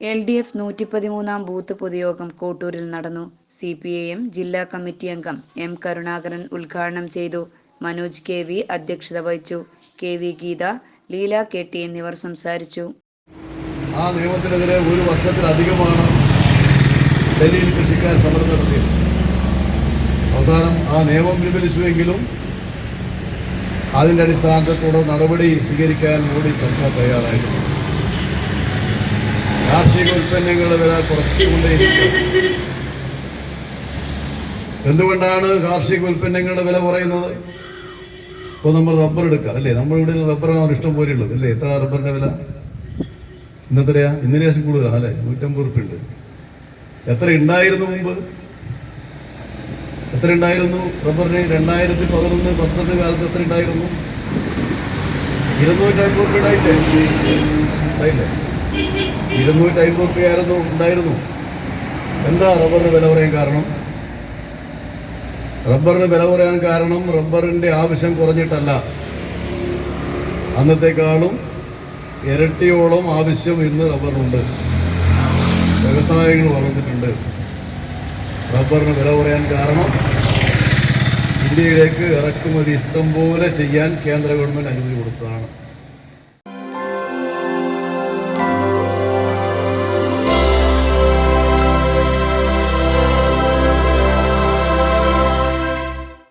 L D F നൂറ്റി പതിമൂന്നാം booth പൊതുയോഗം കോട്ടൂരിൽ നടന്നു. സി പി ഐ എം ജില്ലാ കമ്മിറ്റി അംഗം എം കരുണാകരൻ ഉദ്ഘാടനം ചെയ്തു. മനോജ് കെ വി അധ്യക്ഷത വഹിച്ചു. K V Geetha Leela K T എന്നിവർ സംസാരിച്ചു. ആ നിയമത്തിനെതിരെ ഒരു വർഷത്തിലധികമാണ് ഡൽഹിയിൽ കൃഷിക്കാർ സമരം നടത്തിയത് അവസാനം ആ നിയമം പിൻവലിച്ചുവെങ്കിലും അതിന്റെ അടിസ്ഥാനത്തിൽ തുടർ നടപടി സ്വീകരിക്കാൻ മോഡി സർക്കാർ തയ്യാറായിരുന്നു കാർഷിക ഉൽപ്പന്നങ്ങളുടെ വില കുറച്ചുകൊണ്ടേയിരിക്കുക എന്തുകൊണ്ടാണ് കാർഷിക ഉൽപ്പന്നങ്ങളുടെ വില കുറയുന്നത്? ഇപ്പോൾ നമ്മൾ റബ്ബർ എടുക്കുക അല്ലേ? നമ്മുടെ ഇവിടെ റബ്ബറാണ് ഇഷ്ടം പോലെ ഉള്ളത് അല്ലേ? എത്ര റബ്ബറിന്റെ വില? ഇന്നത്രയാ? ഇന്നലെ ശേഷം കൂടുതലാണ് അല്ലേ? നൂറ്റമ്പത് റുപ്യ ഉണ്ട്. എത്ര ഉണ്ടായിരുന്നു മുമ്പ്? എത്ര ഉണ്ടായിരുന്നു റബ്ബറിന്? രണ്ടായിരത്തി പതിനൊന്ന് പന്ത്രണ്ട് കാലത്ത് എത്ര ഉണ്ടായിരുന്നു? ഇരുന്നൂറ്റമ്പത് റുപ്യ ഉണ്ടായില്ലേ? ഉണ്ടായില്ലേ? ഇരുന്നൂറ്റി അമ്പത് റുപ്യായിരുന്നു ഉണ്ടായിരുന്നു. എന്താ റബ്ബറിന് വില പറയാൻ കാരണം? റബ്ബറിന് വില പറയാൻ കാരണം റബ്ബറിന്റെ ആവശ്യം കുറഞ്ഞിട്ടല്ല. അന്നത്തെക്കാളും ഇരട്ടിയോളം ആവശ്യം ഇന്ന് റബ്ബറിനുണ്ട്. വ്യവസായങ്ങൾ വളർന്നിട്ടുണ്ട്. റബ്ബറിന് വില കുറയാൻ കാരണം ഇന്ത്യയിലേക്ക് ഇറക്കുമതി ഇഷ്ടം പോലെ ചെയ്യാൻ കേന്ദ്ര ഗവൺമെന്റ് അനുമതി കൊടുത്തതാണ്.